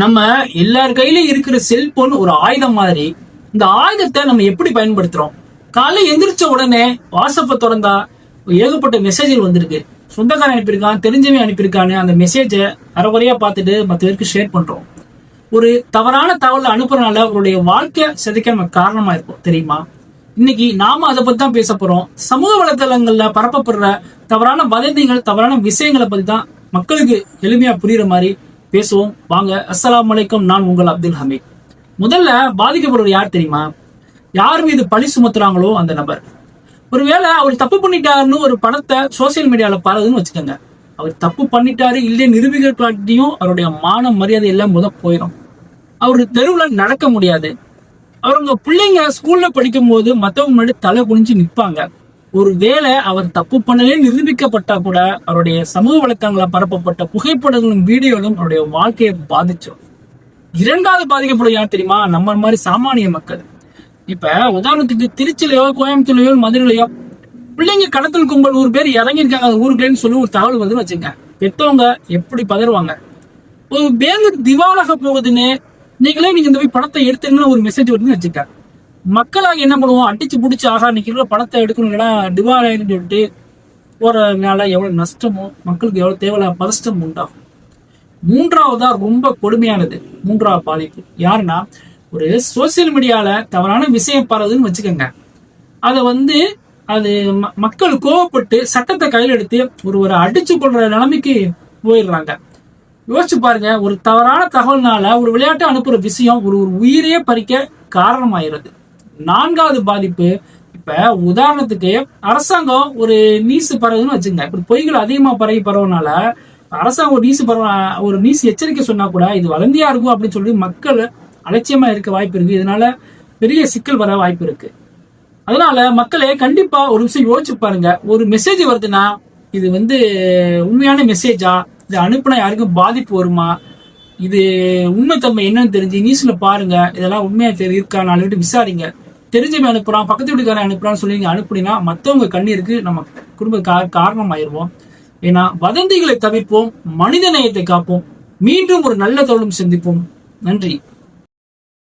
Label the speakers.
Speaker 1: நம்ம எல்லார் கையிலும் இருக்கிற செல்போன் ஒரு ஆயுதம் மாதிரி. இந்த ஆயுதத்தை நம்ம எப்படி பயன்படுத்துறோம்? காலை எந்திரிச்ச உடனே வாட்ஸ்அப்பை திறந்தா ஏகப்பட்ட மெசேஜ்கள் வந்திருக்கு. சொந்தக்காரன் அனுப்பியிருக்கான் தெரிஞ்சவன் அனுப்பியிருக்கான்னு அந்த மெசேஜை அறகுறையா பார்த்துட்டு மற்ற பேருக்கு ஷேர் பண்றோம். ஒரு தவறான தகவல் அனுப்புறதுனால அவருடைய வாழ்க்கை சிதைக்க நம்ம காரணமா இருக்கும் தெரியுமா? இன்னைக்கு நாம அதை பத்தி தான் பேச போறோம். சமூக வலைதளங்கள்ல பரப்பப்படுற தவறான வதந்திகள் தவறான விஷயங்களை பத்தி தான் மக்களுக்கு எளிமையா புரியுற மாதிரி பேசுவோம். வாங்க அஸ்லாம் அலைக்கும் நான் உங்கள் அப்துல் ஹமீத். முதல்ல பாதிக்கப்படுவர் யார் தெரியுமா? யார் மீது பழி சுமத்துறாங்களோ அந்த நபர். ஒருவேளை அவர் தப்பு பண்ணிட்டாருன்னு ஒரு படத்தை சோசியல் மீடியால பாருதுன்னு வச்சுக்கோங்க. அவர் தப்பு பண்ணிட்டாரு இல்லையே நிரூபிக்கப்பட்டியும் அவருடைய மான மரியாதை எல்லாம் முத போயிடும் அவரு தெருவில் நடக்க முடியாது. அவங்க பிள்ளைங்க ஸ்கூல்ல படிக்கும் போது மற்றவங்க முன்னாடி தலை குனிஞ்சு நிற்பாங்க ஒருவேளை அவர் தப்பு பண்ணலே நிரூபிக்கப்பட்டா கூட அவருடைய சமூக வலைத்தளங்கள பரப்பப்பட்ட புகைப்படங்களும் வீடியோகளும் அவருடைய வாழ்க்கையை பாதிச்சோம் இரண்டாவது பாதிக்கப்படும் யார் தெரியுமா? நம்ம மாதிரி சாமானிய மக்கள். இப்ப உதாரணத்துக்கு திருச்சிலையோ கோயம்புத்தூர்லயோ மதுரையிலயோ பிள்ளைங்க கடத்தல் கும்பல் ஒரு பேர் இறங்கியிருக்காங்க அந்த ஊருக்குலேன்னு சொல்லி ஒரு தகவல் வந்து வச்சுங்க பெத்தவங்க எப்படி பதறுவாங்க? ஒரு பேங்க் திவாலாக போகுதுன்னு நீங்களே நீங்க இந்த போய் பணத்தை எடுத்துருங்கன்னு ஒரு மெசேஜ் வருதுன்னு வச்சுக்காங்க. மக்களாக என்ன பண்ணுவோம்? அடிச்சு பிடிச்சி ஆகா நிக்கிற பணத்தை எடுக்கணும் இல்லைன்னா திவால் சொல்லிட்டு போறதுனால எவ்வளவு நஷ்டமோ மக்களுக்கு எவ்வளவு தேவையில்லாத பதஷ்டம் உண்டாகும். மூன்றாவதா ரொம்ப கொடுமையானது. மூன்றாவது பாதிப்பு. யாருன்னா ஒரு சோசியல் மீடியால தவறான விஷயம் பரவுதுன்னு வச்சுக்கோங்க. அதை வந்து அது ம- மக்கள் கோவப்பட்டு சட்டத்தை கையில் எடுத்து ஒரு ஒரு அடிச்சு கொள்ற நிலைமைக்கு போயிடுறாங்க. யோசிச்சு பாருங்க ஒரு தவறான தகவல்னால ஒரு விளையாட்டு அனுப்புற விஷயம் ஒரு ஒரு உயிரையே பறிக்க காரணமாயிருது நான்காவது பாதிப்பு. இப்ப உதாரணத்துக்கு அரசாங்கம் ஒரு நீசு பரவுதுன்னு வச்சுங்க இப்ப பொய்கள் அதிகமா பரவி பரவனால அரசாங்கம் ஒரு நீசு பரவ ஒரு நீசு எச்சரிக்கை சொன்னா கூட இது வதந்தியா இருக்கும் அப்படின்னு சொல்லி மக்கள் அலட்சியமா இருக்க வாய்ப்பு இருக்கு. இதனால பெரிய சிக்கல் வர வாய்ப்பு இருக்கு. அதனால மக்களே கண்டிப்பா ஒரு விஷயம் யோசிச்சு பாருங்க. ஒரு மெசேஜ் வருதுன்னா இது வந்து உண்மையான மெசேஜா இது அனுப்புனா யாருக்கும் பாதிப்பு வருமா? இது உண்மைத்தன்மை என்னன்னு தெரிஞ்சு நியூஸ்ல பாருங்க. இதெல்லாம் உண்மையா தெரி இருக்கா நாலு விட்டு விசாரிங்க. தெரிஞ்சவன் அனுப்புறான் பக்கத்து வீட்டுக்காரன் அனுப்புறான்னு சொல்லி நீங்க அனுப்புனீங்கன்னா மத்தவங்க கண்ணீருக்கு நம்ம குடும்ப காரணம் ஆயிடுவோம் ஏன்னா வதந்திகளை தவிர்ப்போம் மனித நேயத்தை காப்போம். மீண்டும் ஒரு நல்ல தோளும் சந்திப்போம். நன்றி.